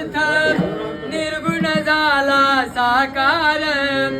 अर्थ निर्गुण झाला साकार.